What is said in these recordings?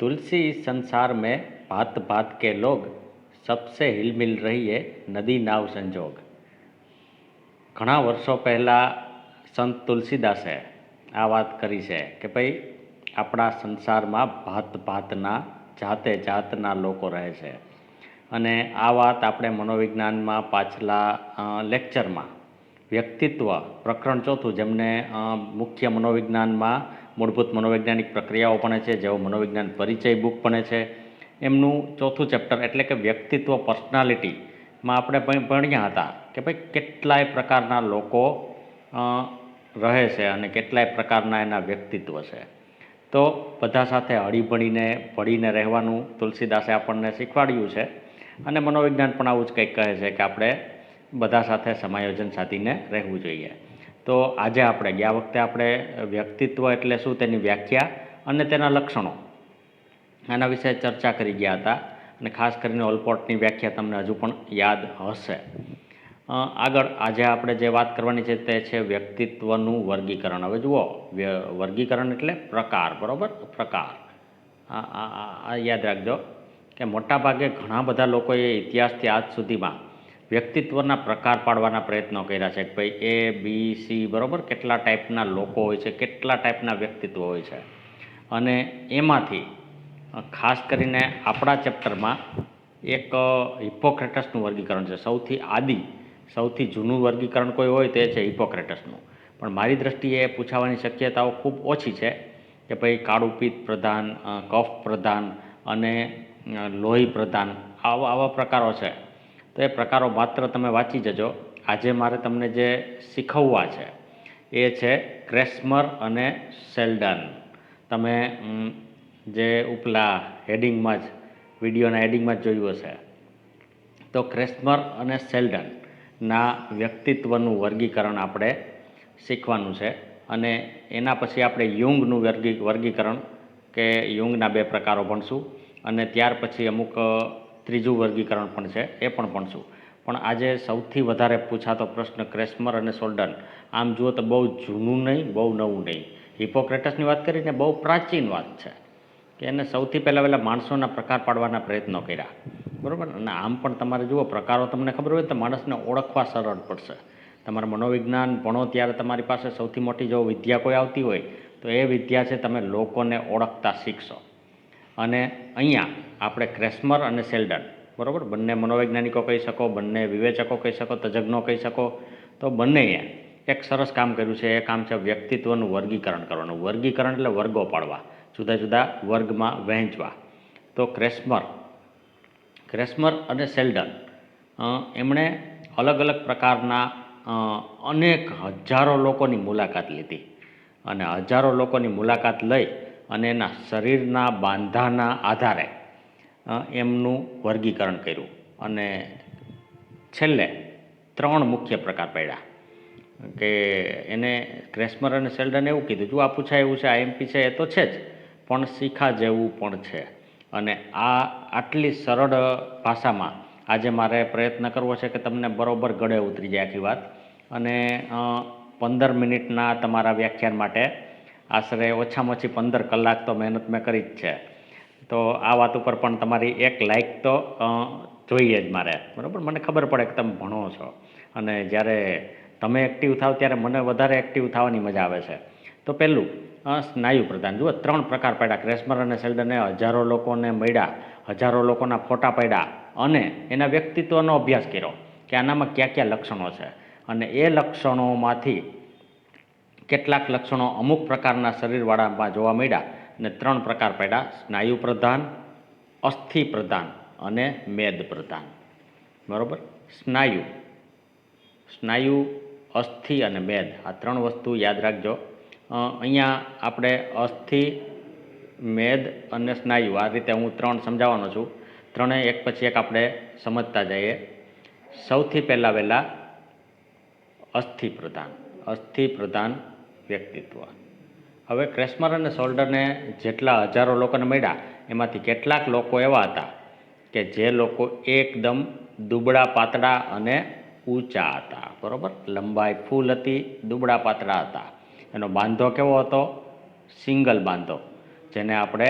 तुलसी इस संसार में भात भात के लोग सबसे हिलमिल रहिए નદી નાવ સંજોગ ઘણા વર્ષો પહેલાં સંત તુલસીદાસે આ વાત કરી છે કે ભાઈ આપણા સંસારમાં ભાત ભાતના જાતે જાતના લોકો રહે છે અને આ વાત આપણે મનોવિજ્ઞાનમાં પાછલા અ, લેક્ચરમાં વ્યક્તિત્વ પ્રકરણ ચોથું જેમને અ, મુખ્ય મનોવિજ્ઞાનમાં મૂળભૂત મનોવૈજ્ઞાનિક પ્રક્રિયાઓ ભણે છે, જેઓ મનોવિજ્ઞાન પરિચય બુક ભણે છે. એમનું ચોથું ચેપ્ટર એટલે કે વ્યક્તિત્વ પર્સનાલિટીમાં આપણે ભણ્યા હતા કે ભાઈ કેટલાય પ્રકારના લોકો રહે છે અને કેટલાય પ્રકારના એના વ્યક્તિત્વ છે. તો બધા સાથે હળીભળીને ભળીને રહેવાનું તુલસીદાસે આપણને શીખવાડ્યું છે. અને મનોવિજ્ઞાન પણ આવું જ કંઈક કહે છે કે આપણે બધા સાથે સમાયોજન સાધીને રહેવું જોઈએ. તો આજે આપણે, ગયા વખતે આપણે વ્યક્તિત્વ એટલે શું તેની વ્યાખ્યા અને તેના લક્ષણો આના વિશે ચર્ચા કરી ગયા હતા અને ખાસ કરીને ઓલપોર્ટની વ્યાખ્યા તમને હજુ પણ યાદ હશે. આગળ આજે આપણે જે વાત કરવાની છે તે છે વ્યક્તિત્વનું વર્ગીકરણ. હવે જુઓ વર્ગીકરણ એટલે પ્રકાર, બરાબર? પ્રકાર. આ યાદ રાખજો કે મોટાભાગે ઘણા બધા લોકોએ ઇતિહાસથી આજ સુધીમાં વ્યક્તિત્વના પ્રકાર પાડવાના પ્રયત્નો કર્યા છે. કે ભાઈ એ બી સી બરાબર? કેટલા ટાઈપના લોકો હોય છે, કેટલા ટાઈપના વ્યક્તિત્વ હોય છે. અને એમાંથી ખાસ કરીને આપણા ચેપ્ટરમાં એક હિપોક્રેટસનું વર્ગીકરણ છે. સૌથી આદિ, સૌથી જૂનું વર્ગીકરણ કોઈ હોય તે છે હિપોક્રેટસનું. પણ મારી દ્રષ્ટિએ પૂછાવાની શક્યતાઓ ખૂબ ઓછી છે કે ભાઈ, કાળું પ્રધાન કફ પ્રધાન અને લોહી પ્રધાન આવા આવા પ્રકારો છે. તો એ પ્રકારો માત્ર તમે વાંચી જજો. આજે મારે તમને જે શીખવવા છે એ છે ક્રેસ્મર અને સેલ્ડન. તમે જે ઉપલા હેડિંગમાં જ, વિડીયોના હેડિંગમાં જ જોયું હશે. તો ક્રેસ્મર અને સેલ્ડનના વ્યક્તિત્વનું વર્ગીકરણ આપણે શીખવાનું છે અને એના પછી આપણે યુંગનું વર્ગી, વર્ગીકરણ કે યુંગના બે પ્રકારો ભણશું અને ત્યાર પછી અમુક ત્રીજું વર્ગીકરણ પણ છે, એ પણ ભણશું. પણ આજે સૌથી વધારે પૂછાતો પ્રશ્ન ક્રેસ્મર અને સોલ્ડન. આમ જુઓ તો બહુ જૂનું નહીં, બહુ નવું નહીં. હિપોક્રેટસની વાત કરીને બહુ પ્રાચીન વાત છે કે એને સૌથી પહેલાં પહેલાં માણસોના પ્રકાર પાડવાના પ્રયત્નો કર્યા. બરાબર? અને આમ પણ તમારે જુઓ, પ્રકારો તમને ખબર હોય તો માણસને ઓળખવા સરળ પડશે. તમારે મનોવિજ્ઞાન ભણો ત્યારે તમારી પાસે સૌથી મોટી જો વિદ્યા કોઈ આવતી હોય, તો એ વિદ્યા છે તમે લોકોને ઓળખતા શીખશો. અને અહીંયા આપણે ક્રેસ્મર અને સેલ્ડન બરાબર? બંને મનોવૈજ્ઞાનિકો કહી શકો, બંને વિવેચકો કહી શકો, તજજ્ઞો કહી શકો. તો બંનેએ એક સરસ કામ કર્યું છે, એ કામ છે વ્યક્તિત્વનું વર્ગીકરણ કરવાનું. વર્ગીકરણ એટલે વર્ગો પાડવા, જુદા જુદા વર્ગમાં વહેંચવા. તો ક્રેસ્મર ક્રેસ્મર અને સેલ્ડન એમણે અલગ અલગ પ્રકારના અનેક હજારો લોકોની મુલાકાત લીધી. અને હજારો લોકોની મુલાકાત લઈ અને એના શરીરના બાંધાના આધારે એમનું વર્ગીકરણ કર્યું. અને છેલ્લે ત્રણ મુખ્ય પ્રકાર પડ્યા. કે એને ક્રેસ્મર અને શેલ્ડન એવું કીધું, જો આ પૂછાય એવું છે આઈએમપી છે, એ તો છે જ, પણ શીખા જેવું પણ છે. અને આ આટલી સરળ ભાષામાં આજે મારે પ્રયત્ન કરવો છે કે તમને બરોબર ગળે ઉતરી જાય આખી વાત. અને પંદર મિનિટના તમારા વ્યાખ્યાન માટે આશરે ઓછામાં ઓછી પંદર કલાક તો મહેનત મેં કરી જ છે. તો આ વાત ઉપર પણ તમારી એક લાઇક તો જોઈએ જ મારે. બરાબર? મને ખબર પડે કે તમે ભણો છો. અને જ્યારે તમે એક્ટિવ થાવ ત્યારે મને વધારે એક્ટિવ થવાની મજા આવે છે. તો પહેલું સ્નાયુ પ્રધાન. જુઓ, ત્રણ પ્રકાર પાડ્યા. ક્રેસ્મર અને સેલ્ડને હજારો લોકોને મળ્યા, હજારો લોકોના ફોટા પાડ્યા અને એના વ્યક્તિત્વનો અભ્યાસ કર્યો કે આનામાં કયા કયા લક્ષણો છે. અને એ લક્ષણોમાંથી કેટલાક લક્ષણો અમુક પ્રકારના શરીરવાળામાં જોવા મળ્યા અને ત્રણ પ્રકાર પડ્યા. સ્નાયુ પ્રધાન, અસ્થિ પ્રધાન અને મેદ પ્રધાન. બરાબર? સ્નાયુ. સ્નાયુ, અસ્થિ અને મેદ. આ ત્રણ વસ્તુ યાદ રાખજો. અહીંયા આપણે અસ્થિ, મેદ અને સ્નાયુ. આ રીતે હું ત્રણ સમજાવવાનો છું. ત્રણેય એક પછી એક આપણે સમજતા જઈએ. સૌથી પહેલાં વહેલાં અસ્થિ પ્રધાન. અસ્થિ પ્રધાન વ્યક્તિત્વ. હવે ક્રેસ્મર અને સોલ્ડરને જેટલા હજારો લોકોને મળ્યા, એમાંથી કેટલાક લોકો એવા હતા કે જે લોકો એકદમ દુબળા પાતળા અને ઊંચા હતા, બરાબર? લંબાઈ ફૂલ હતી, દુબળા પાતળા હતા. એનો બાંધો કેવો હતો? સિંગલ બાંધો, જેને આપણે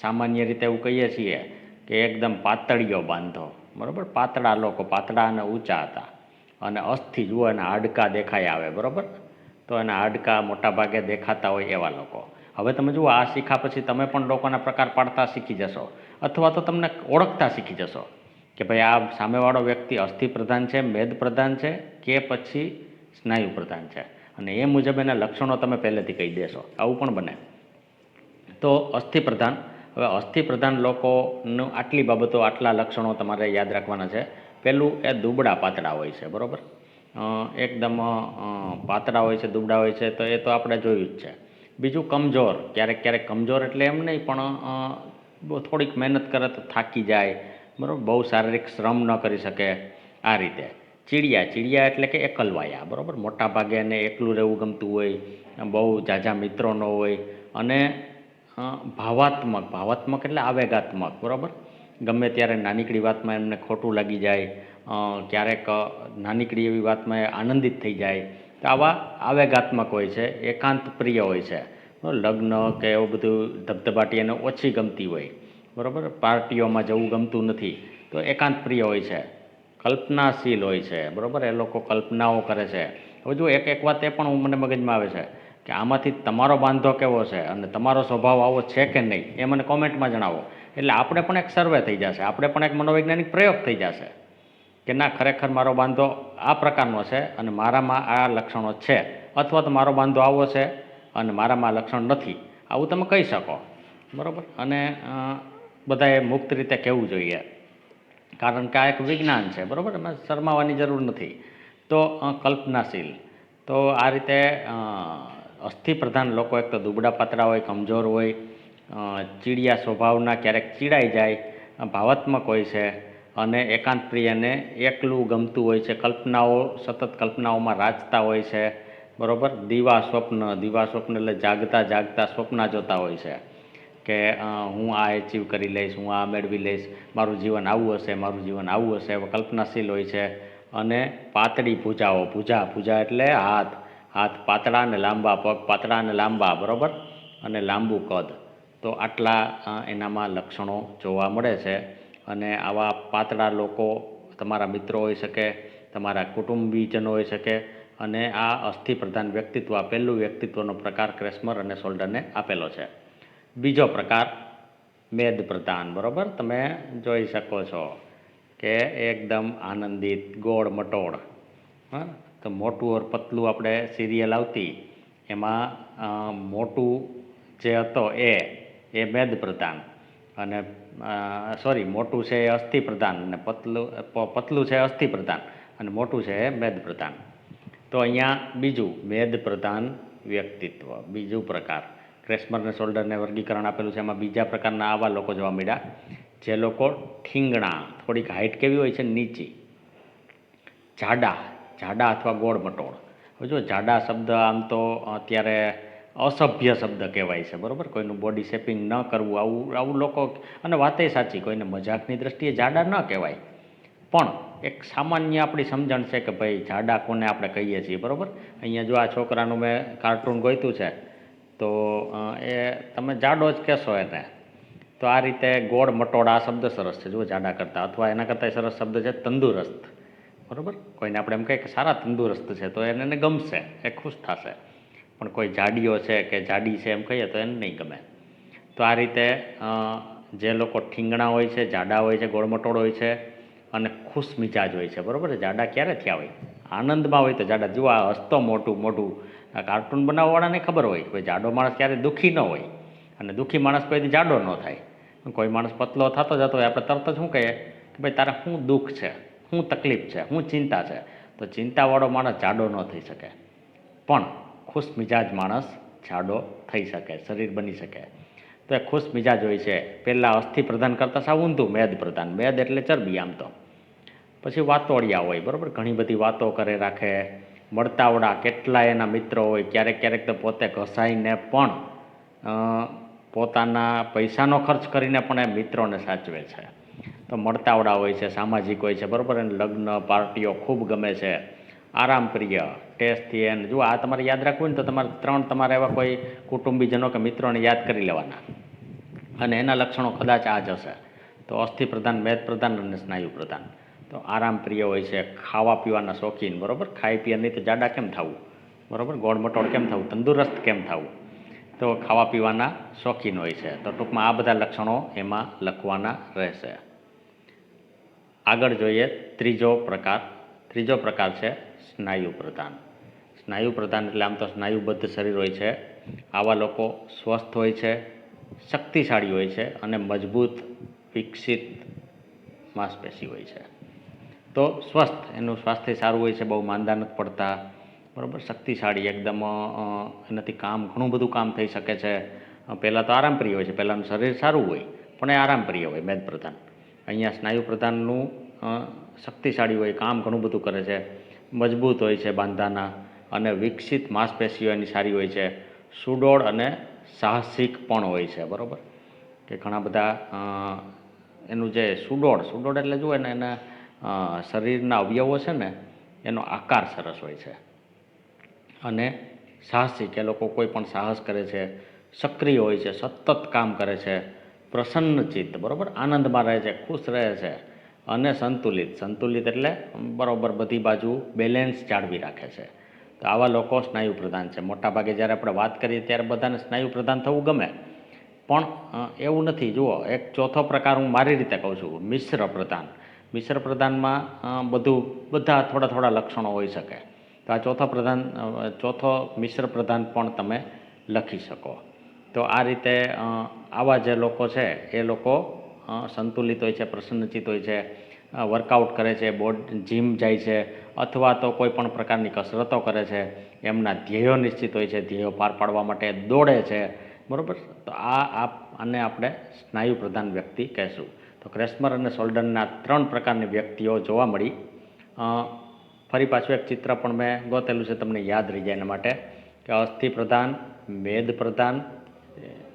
સામાન્ય રીતે એવું કહીએ છીએ કે એકદમ પાતળીઓ બાંધો, બરાબર? પાતળા લોકો પાતળા અને ઊંચા હતા. અને અસ્થિ જુઓ, એના હાડકા દેખાય આવે, બરાબર? તો એના હાડકા મોટા ભાગે દેખાતા હોય એવા લોકો. હવે તમે જુઓ, આ શીખા પછી તમે પણ લોકોના પ્રકાર પાડતા શીખી જશો. અથવા તો તમને ઓળખતા શીખી જશો કે ભાઈ આ સામેવાળો વ્યક્તિ અસ્થિ પ્રધાન છે, મેદ પ્રધાન છે કે પછી સ્નાયુ પ્રધાન છે. અને એ મુજબ એના લક્ષણો તમે પહેલેથી કહી દેશો. આવું પણ બને. તો અસ્થિ પ્રધાન, હવે અસ્થિ પ્રધાન લોકોનું આટલી બાબતો, આટલા લક્ષણો તમારે યાદ રાખવાના છે. પહેલું એ દુબળા પાતળા હોય છે, બરાબર? એકદમ પાતળા હોય છે, દુબળા હોય છે, તો એ તો આપણે જોયું જ છે. બીજું કમજોર. ક્યારેક ક્યારેક કમજોર એટલે એમ નહીં, પણ થોડીક મહેનત કરે તો થાકી જાય. બરાબર? બહુ શારીરિક શ્રમ ન કરી શકે આ રીતે. ચીડિયા. ચીડિયા એટલે કે એકલવાયા. બરાબર? મોટા ભાગે એને એકલું રહેવું ગમતું હોય બહુ ઝાઝા મિત્રો ન હોય. અને ભાવાત્મક. ભાવાત્મક એટલે આવેગાત્મક. બરાબર? ગમે ત્યારે નાનીકડી વાતમાં એમને ખોટું લાગી જાય ક્યારેક નાનકડી એવી વાતમાં આનંદિત થઈ જાય. તો આવા આવેગાત્મક હોય છે, એકાંત પ્રિય હોય છે. લગ્ન કે એવું બધું ધબધબાટી એને ઓછી ગમતી હોય. બરાબર? પાર્ટીઓમાં જવું ગમતું નથી. તો એકાંત પ્રિય હોય છે. કલ્પનાશીલ હોય છે. બરાબર? એ લોકો કલ્પનાઓ કરે છે. હવે જો એક એક વાત એ પણ મને મગજમાં આવે છે કે આમાંથી તમારો બાંધો કેવો છે અને તમારો સ્વભાવ આવો છે કે નહીં, એ મને કોમેન્ટમાં જણાવો. એટલે આપણે પણ એક સર્વે થઈ જશે. આપણે પણ એક મનોવૈજ્ઞાનિક પ્રયોગ થઈ જશે. કે ના, ખરેખર મારો બાંધો આ પ્રકારનો છે અને મારામાં આ લક્ષણો છે. અથવા તો મારો બાંધો આવો છે અને મારામાં લક્ષણ નથી. આવું તમે કહી શકો. બરાબર? અને બધાએ મુક્ત રીતે કહેવું જોઈએ. કારણ કે આ એક વિજ્ઞાન છે. બરાબર? એમાં શરમાવાની જરૂર નથી. તો કલ્પનાશીલ. તો આ રીતે અસ્થિપ્રધાન લોકો એક તો દુબળા પાતળા હોય, કમજોર હોય ચીડિયા સ્વભાવના ક્યારેક ચીડાઈ જાય ભાવાત્મક હોય છે. અને એકાંત પ્રિયને એકલું ગમતું હોય છે. કલ્પનાઓ, સતત કલ્પનાઓમાં રાચતા હોય છે. બરાબર? દીવા સ્વપ્ન દીવા સ્વપ્ન એટલે જાગતા જાગતા સ્વપ્ન જોતા હોય છે કે હું આ એચીવ કરી લઈશ, હું આ મેળવી લઈશ, મારું જીવન આવું હશે, મારું જીવન આવું હશે. કલ્પનાશીલ હોય છે અને પાતળી ભૂજાઓ, ભૂજા ભૂજા એટલે હાથ. હાથ પાતળા અને લાંબા પગ, પાતળા અને લાંબા, બરાબર? અને લાંબુ કદ. તો આટલા એનામાં લક્ષણો જોવા મળે છે. અને આવા પાતળા લોકો તમારા મિત્રો હોઈ શકે, તમારા કુટુંબીજનો હોઈ શકે અને આ અસ્થિ પ્રધાન વ્યક્તિત્વ, આ પહેલું વ્યક્તિત્વનો પ્રકાર ક્રેસ્મર અને સોલ્ડરને આપેલો છે. બીજો પ્રકાર મેદ પ્રધાન બરાબર? તમે જોઈ શકો છો કે એકદમ આનંદિત, ગોળ મટોળ. હા? તો મોટું ઓર પતલું આપણે સિરિયલ આવતી, એમાં મોટું જે હતો એ એ મેદ પ્રધાન અને સોરી, મોટું છે એ અસ્થિ પ્રધાન અને પતલું પતલું છે અસ્થિ પ્રધાન અને મોટું છે મેદ પ્રધાન તો અહીંયા બીજું મેદ પ્રધાન વ્યક્તિત્વ, બીજું પ્રકાર. ક્રેસ્મરને શોલ્ડરને વર્ગીકરણ આપેલું છે, એમાં બીજા પ્રકારના આવા લોકો જોવા મળ્યા. જે લોકો ઠીંગણા, થોડીક હાઇટ કેવી હોય છે, નીચી. જાડા જાડા અથવા ગોળ મટોળ. જો જાડા શબ્દ આમ તો અત્યારે અસભ્ય શબ્દ કહેવાય છે, બરાબર? કોઈનું બોડી શેપિંગ ન કરવું, આવું આવું લોકો અને વાતે સાચી, કોઈને મજાકની દ્રષ્ટિએ જાડા ન કહેવાય. પણ એક સામાન્ય આપણી સમજણ છે કે ભાઈ, જાડા કોને આપણે કહીએ છીએ, બરાબર? અહીંયા જો આ છોકરાનું મેં કાર્ટૂન ગોઈતું છે, તો એ તમે જાડો જ કહેશો એને. તો આ રીતે ગોળ મટોડા આ શબ્દ સરસ છે જો જાડા કરતાં. અથવા એના કરતાં સરસ શબ્દ છે, તંદુરસ્ત. બરાબર? કોઈને આપણે એમ કહીએ કે સારા તંદુરસ્ત છે, તો એને ગમશે, એ ખુશ થશે. પણ કોઈ જાડીઓ છે કે જાડી છે એમ કહીએ તો એને નહીં ગમે. તો આ રીતે જે લોકો ઠીંગણા હોય છે, જાડા હોય છે, ગોળમટોળ હોય છે અને ખુશ મિજાજ હોય છે, બરાબર જાડા ક્યારે થયા હોય? આનંદમાં હોય તો જાડા. જુઓ આ હસતો મોટું મોટું કાર્ટૂન બનાવવાવાળાને ખબર હોય કે જાડો માણસ ક્યારે દુઃખી ન હોય અને દુઃખી માણસ કોઈથી જાડો ન થાય. કોઈ માણસ પતલો થતો જતો હોય, આપણે તરત જ શું કહીએ કે ભાઈ, તારે શું દુઃખ છે? શું તકલીફ છે? શું ચિંતા છે? તો ચિંતાવાળો માણસ જાડો ન થઈ શકે. પણ ખુશ મિજાજ માણસ જાડો થઈ શકે, શરીર બની શકે. તો એ ખુશ મિજાજ હોય છે, પહેલાં અસ્થિ પ્રધાન કરતાં સાવ ઊંધું મેદ પ્રધાન. મેદ એટલે ચરબી આમ તો. પછી વાતોડિયા હોય, બરાબર? ઘણી બધી વાતો કરે, રાખે. મળતાવડા કેટલા એના મિત્રો હોય, ક્યારેક ક્યારેક તો પોતે ઘસાઈને પણ પોતાના પૈસાનો ખર્ચ કરીને પણ એ મિત્રોને સાચવે છે. તો મળતાવડા હોય છે, સામાજિક હોય છે, બરાબર? અને લગ્ન, પાર્ટીઓ ખૂબ ગમે છે. આરામ પ્રિય ટેસ્ટથી અને જુઓ આ તમારે યાદ રાખવું ને તો તમારે ત્રણ તમારા એવા કોઈ કુટુંબીજનો કે મિત્રોને યાદ કરી લેવાના. અને એના લક્ષણો કદાચ આ જ હશે. તો અસ્થિ પ્રધાન, મેદ પ્રધાન અને સ્નાયુ પ્રધાન. તો આરામ પ્રિય હોય છે, ખાવા પીવાના શોખીન, બરાબર? ખાઈ પીએ નહીં તો જાડા કેમ થવું? બરાબર? ગોળ મટોળ કેમ થવું? તંદુરસ્ત કેમ થવું? તો ખાવા પીવાના શોખીન હોય છે. તો ટૂંકમાં આ બધા લક્ષણો એમાં લખવાના રહેશે. આગળ જોઈએ ત્રીજો પ્રકાર. ત્રીજો પ્રકાર છે સ્નાયુ પ્રધાન. સ્નાયુ પ્રધાન એટલે આમ તો સ્નાયુબદ્ધ શરીર હોય છે. આવા લોકો સ્વસ્થ હોય છે, શક્તિશાળી હોય છે અને મજબૂત, વિકસિત માંસપેશી હોય છે. તો સ્વસ્થ, એનું સ્વાસ્થ્ય સારું હોય છે, બહુ માંદા નથી પડતા, બરાબર? શક્તિશાળી, એકદમ એનાથી કામ, ઘણું બધું કામ થઈ શકે છે. પહેલાં તો આરામપ્રિય હોય છે પહેલાંનું શરીર સારું હોય, પણ એ આરામપ્રિય હોય મેદ પ્રધાન અહીંયા સ્નાયુ પ્રધાનનું શક્તિશાળી હોય, કામ ઘણું બધું કરે છે. મજબૂત હોય છે બાંધાના અને વિકસિત માંસપેશીઓ એની સારી હોય છે. સુડોળ અને સાહસિક પણ હોય છે, બરાબર? કે ઘણા બધા એનું જે સુડોળ સુડોળ એટલે જુએ ને એના શરીરના અવયવો છે ને, એનો આકાર સરસ હોય છે. અને સાહસિક, એ લોકો કોઈ પણ સાહસ કરે છે, સક્રિય હોય છે, સતત કામ કરે છે પ્રસન્નચિત્ત બરાબર? આનંદમાં રહે છે, ખુશ રહે છે. અને સંતુલિત. સંતુલિત એટલે બરાબર બધી બાજુ બેલેન્સ જાળવી રાખે છે. તો આવા લોકો સ્નાયુ પ્રધાન છે. મોટાભાગે જ્યારે આપણે વાત કરીએ ત્યારે બધાને સ્નાયુ પ્રધાન થવું ગમે. પણ એવું નથી. જુઓ, એક ચોથો પ્રકાર હું મારી રીતે કહું છું. મિશ્ર પ્રધાન. મિશ્ર પ્રધાનમાં બધું, બધા થોડા થોડા લક્ષણો હોઈ શકે. તો આ ચોથો પ્રધાન ચોથો મિશ્ર પ્રધાન પણ તમે લખી શકો. તો આ રીતે આવા જે લોકો છે, એ લોકો સંતુલિત હોય છે, પ્રસન્નચિત હોય છે વર્કઆઉટ કરે છે બોડ જીમ જાય છે, અથવા તો કોઈ પણ પ્રકારની કસરતો કરે છે, એમના ધ્યેયો નિશ્ચિત હોય છે, ધ્યેયો પાર પાડવા માટે દોડે છે, બરાબર? તો આ આપ આને આપણે સ્નાયુ પ્રધાન વ્યક્તિ કહેશું. તો ક્રેસ્મર અને સોલ્ડનના ત્રણ પ્રકારની વ્યક્તિઓ જોવા મળી. ફરી પાછું એક ચિત્ર પણ મેં ગોતેલું છે, તમને યાદ રહી જાય એના માટે. કે અસ્થિ પ્રધાન, મેદ પ્રધાન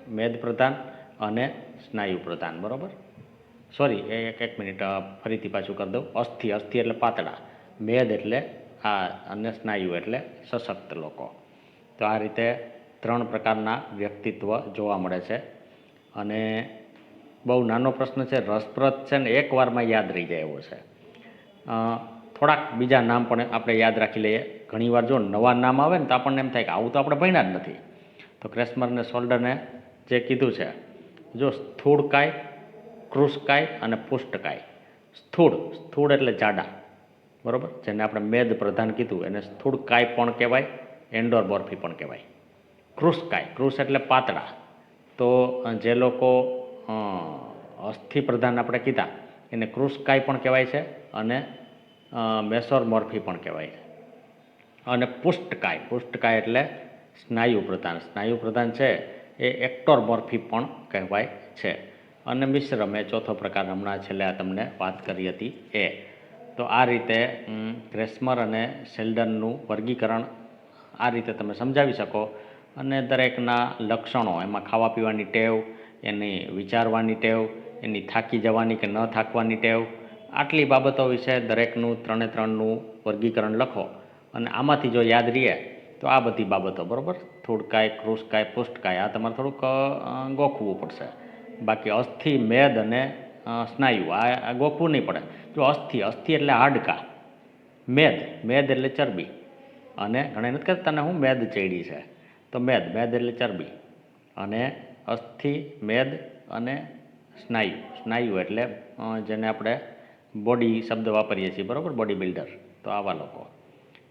મેદ પ્રધાન અને સ્નાયુ પ્રધાન, બરાબર? સોરી એ એક એક મિનિટ ફરીથી પાછું કરી દઉં. અસ્થિ અસ્થિ એટલે પાતળા. મેદ એટલે આ, અને સ્નાયુ એટલે સશક્ત લોકો. તો આ રીતે ત્રણ પ્રકારના વ્યક્તિત્વ જોવા મળે છે. અને બહુ નાનો પ્રશ્ન છે, રસપ્રદ છે ને એકવારમાં યાદ રહી જાય એવો છે. થોડાક બીજા નામ પણ આપણે યાદ રાખી લઈએ. ઘણીવાર જો નવા નામ આવે ને તો આપણને એમ થાય કે આવું તો આપણે ભણ્યા જ નથી. તો ક્રેસ્મર ને સોલ્ડરને જે કીધું છે જો સ્થૂળકાય કૃષકાય અને પુષ્ટકાય સ્થૂળ સ્થૂળ એટલે જાડા. બરાબર? જેને આપણે મેદ પ્રધાન કીધું. એને સ્થૂળકાય પણ કહેવાય એન્ડોર બોર્ફી પણ કહેવાય. કૃષકાય કૃષ એટલે પાતળા. તો જે લોકો અસ્થિ પ્રધાન આપણે કીધા, એને કૃષકાય પણ કહેવાય છે અને મેસોરમોર્ફી મેસોર મોર્ફી પણ કહેવાય છે. અને પુષ્ટકાય પુષ્ટકાય એટલે સ્નાયુ પ્રધાન. સ્નાયુ પ્રધાન છે એ એક્ટોર મોર્ફી પણ કહેવાય છે. અને મિશ્ર મેં ચોથો પ્રકાર હમણાં છેલ્લે આ તમને વાત કરી હતી એ. તો આ રીતે ગ્રેસમર અને શેલ્ડનનું વર્ગીકરણ આ રીતે તમે સમજાવી શકો. અને દરેકના લક્ષણો, એમાં ખાવા પીવાની ટેવ, એની વિચારવાની ટેવ, એની થાકી જવાની કે ન થાકવાની ટેવ, આટલી બાબતો વિશે દરેકનું ત્રણે ત્રણનું વર્ગીકરણ લખો. અને આમાંથી જો યાદ રહે તો આ બધી બાબતો, બરાબર? થોડકાય કૃષકાય પુષ્ટકાય, આ તમારે થોડુંક ગોખવું પડશે. બાકી અસ્થિ, મેદ અને સ્નાયુ, આ ગોખવું નહીં પડે. જો અસ્થિ અસ્થિ એટલે હાડકા, મેદ મેદ એટલે ચરબી. અને ઘણા નથી કહેતા તને હું મેદ ચડી છે? તો મેદ મેદ એટલે ચરબી. અને અસ્થિ, મેદ અને સ્નાયુ. સ્નાયુ એટલે જેને આપણે બોડી શબ્દ વાપરીએ છીએ, બરાબર? Body builder. તો આવા લોકો.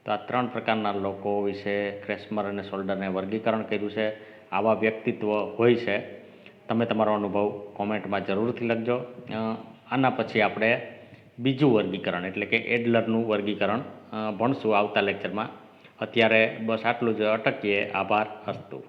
તો આ ત્રણ પ્રકારના લોકો વિશે ક્રેસ્મર અને સોલ્ડરને વર્ગીકરણ કર્યું છે. આવા વ્યક્તિત્વ હોય છે. તમે તમારો અનુભવ કોમેન્ટમાં જરૂરથી લખજો. આના પછી આપણે બીજું વર્ગીકરણ, એટલે કે એડલરનું વર્ગીકરણ ભણશું આવતા લેક્ચરમાં અત્યારે બસ આટલું જ. અટકીએ. આભાર, અસ્તુ.